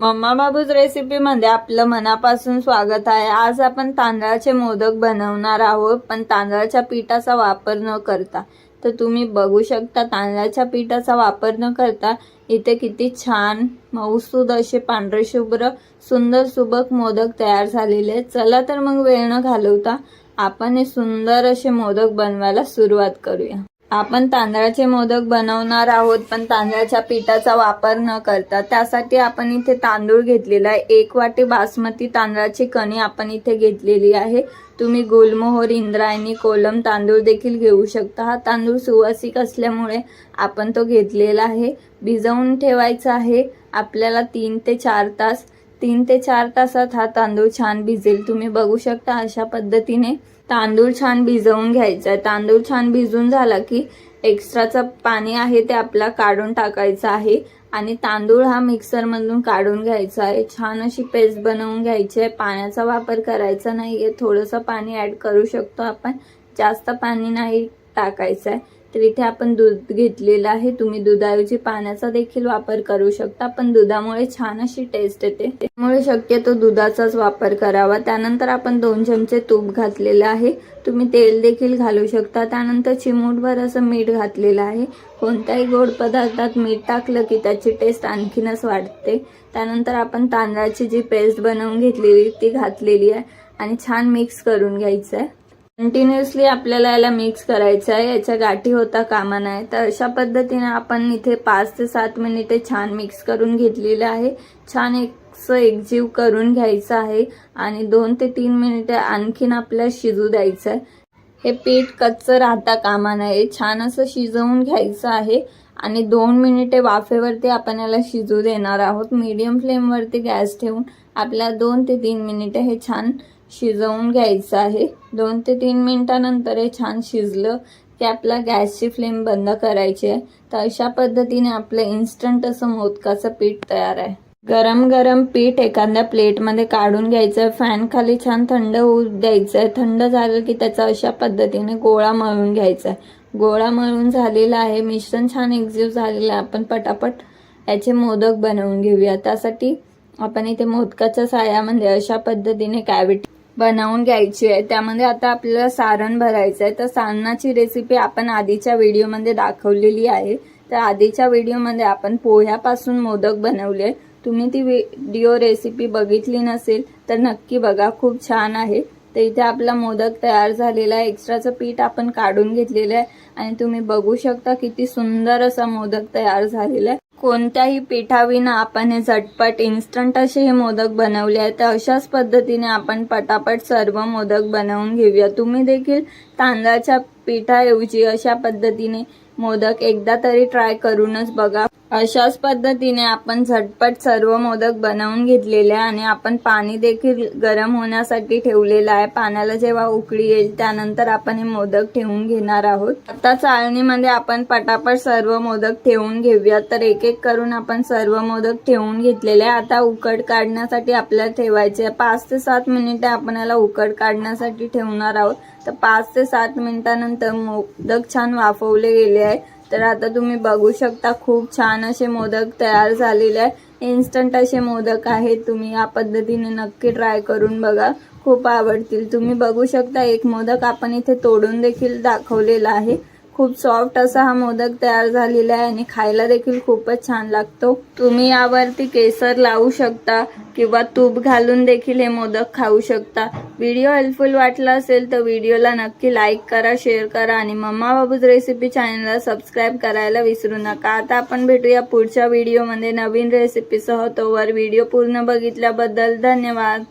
Mamma babus रेसिपीमध्ये आपलं मनापासून स्वागत आहे. आज आपण तांदळाचे मोदक बनवणार आहोत पण तांदळाच्या पिठाचा वापर न करता. तर तुम्ही बघू शकता तांदळाच्या पिठाचा वापर न करता इथे किती छान मऊसूद असे पांढरे शुभ्र सुंदर सुबक मोदक तयार झालेले चला तर मग वेळ न घालवता आपण हे सुंदर असे मोदक बनवायला सुरुवात करूया. आपण तांदळाचे मोदक बनवणार आहोत पण तांदळाच्या पिठाचा वापर न करता. त्यासाठी आपण इथे तांदूळ घेतलेला आहे. एक वाटी बासमती तांदळाची कणी आपण इथे घेतलेली आहे. तुम्ही गुलमोहर इंद्रायणी कोलम तांदूळ देखील घेऊ शकता. हा तांदूळ सुवासिक असल्यामुळे आपण तो घेतलेला आहे. भिजवून ठेवायचा आहे. आपल्याला तीन ते चार तास तीन ते चार तासात हा तांदूळ छान भिजेल. तुम्ही बघू शकता अशा पद्धतीने तांदूळ छान भिजवून घ्यायचा आहे तांदूळ छान भिजून झाला की एक्स्ट्राचं पाणी आहे ते आपला काढून टाकायचं आहे आणि तांदूळ हा मिक्सरमधून काढून घ्यायचा आहे. छान अशी पेस्ट बनवून घ्यायची आहे. पाण्याचा वापर करायचा नाही आहे थोडंसं पाणी ॲड करू शकतो आपण. जास्त पाणी नाही टाकायचं आहे तर इथे आपण दूध घेतलेलं आहे. तुम्ही दुधाऐवजी पाण्याचा देखील वापर करू शकता पण दुधामुळे छान अशी टेस्ट येते. त्यामुळे शक्यतो दुधाचाच वापर करावा. त्यानंतर आपण दोन चमचे तूप घातलेलं आहे. तुम्ही तेल देखील घालू शकता. त्यानंतर चिमूटभर असं मीठ घातलेलं आहे. कोणत्याही गोड पदार्थात मीठ टाकलं की त्याची टेस्ट आणखीनच वाढते. त्यानंतर आपण तांदळाची जी पेस्ट बनवून घेतलेली ती घातलेली आहे आणि छान मिक्स करून घ्यायचं आहे कंटिन्युअसली आपल्याला याला मिक्स करायचं आहे. याच्या गाठी होता कामा नाही. तर अशा पद्धतीने आपण इथे पाच ते सात मिनिटे छान मिक्स करून घेतलेलं आहे. छान एक एकजीव करून घ्यायचं आहे. आणि दोन ते तीन मिनिटे आणखीन आपल्याला शिजू द्यायचं आहे. हे पीठ कच्चं राहता कामा नये छान असं शिजवून घ्यायचं आहे. आणि दोन मिनिटे वाफेवरती आपण याला शिजू देणार आहोत. मीडियम फ्लेमवरती गॅस ठेवून आपल्याला दोन ते तीन मिनिटे हे छान शिजवून घ्यायचं आहे. दोन ते तीन मिनटानंतर हे छान शिजलं की आपला गॅसची फ्लेम बंद करायची आहे. तर अशा पद्धतीने आपलं इन्स्टंट असं मोदकाचं पीठ तयार आहे. गरम गरम पीठ एखाद्या प्लेटमध्ये काढून घ्यायचं आहे. फॅन खाली छान थंड होऊ द्यायचं आहे. थंड झालं की त्याचा अशा पद्धतीने गोळा मळून घ्यायचा आहे. गोळा मळून झालेला आहे. मिश्रण छान एक्झिव झालेलं आहे. आपण पटापट याचे मोदक बनवून घेऊया. त्यासाठी आपण इथे मोदकाच्या साह्यामध्ये अशा पद्धतीने कॅविटी बनवून घ्यायची आहे. त्यामध्ये आता आपल्याला सारण भरायचं आहे. तर सारणाची रेसिपी आपण आधीच्या व्हिडिओमध्ये दाखवलेली आहे. तर आधीच्या व्हिडिओमध्ये आपण पोह्यापासून मोदक बनवले तुम्ही ती व्हिडिओ रेसिपी बघितली नसेल तर नक्की बघा. खूप छान आहे. तर इथे आपला मोदक तयार झालेला आहे. एक्स्ट्राचं पीठ आपण काढून घेतलेलं आहे. आणि तुम्ही बघू शकता किती सुंदर असा मोदक तयार झालेला आहे. कोणत्याही पिठाविना आपण हे झटपट इन्स्टंट असे हे मोदक बनवले आहेत तर अशाच पद्धतीने आपण पटापट सर्व मोदक बनवून घेऊया. तुम्ही देखील तांदळाच्या पिठाऐवजी अशा पद्धतीने मोदक एकदा तरी ट्राय करूनच बघा. अशाच पद्धतीने आपण झटपट सर्व मोदक बनवून घेतलेले आहे आणि आपण पाणी देखील गरम होण्यासाठी ठेवलेलं आहे. पाण्याला जेव्हा उकळी येईल त्यानंतर आपण हे मोदक ठेवून घेणार आहोत. आता चाळणीमध्ये आपण पटापट सर्व मोदक ठेवून घेऊया तर एक एक करून आपण सर्व मोदक ठेवून घेतलेले आहे. आता उकड काढण्यासाठी आपल्याला ठेवायचे पाच ते सात मिनिटे आपण याला उकड काढण्यासाठी ठेवणार आहोत. तर पाच ते सात मिनिटानंतर मोदक छान वाफवले गेले आहे. तर आता तुम्ही बघू शकता खूप छान असे मोदक तयार झालेले आहे इन्स्टंट असे मोदक आहेत. तुम्ही या पद्धतीने नक्की ट्राय करून बघा. खूप आवडतील. तुम्ही बघू शकता एक मोदक आपण इथे तोडून देखील दाखवलेला आहे. खूप सॉफ्ट असा हा मोदक तयार झालेला आहे आणि खायला देखील खूपच छान लागतो. तुम्ही यावरती केसर लावू शकता किंवा तूप घालून देखील हे मोदक खाऊ शकता. व्हिडिओ हेल्पफुल वाटला असेल तर व्हिडिओला नक्की लाईक करा शेअर करा आणि मम्मा बाबूज रेसिपी चॅनलला सबस्क्राईब करायला विसरू नका. आता आपण भेटूया पुढच्या व्हिडिओमध्ये नवीन रेसिपीसह तोवर व्हिडिओ पूर्ण बघितल्याबद्दल धन्यवाद.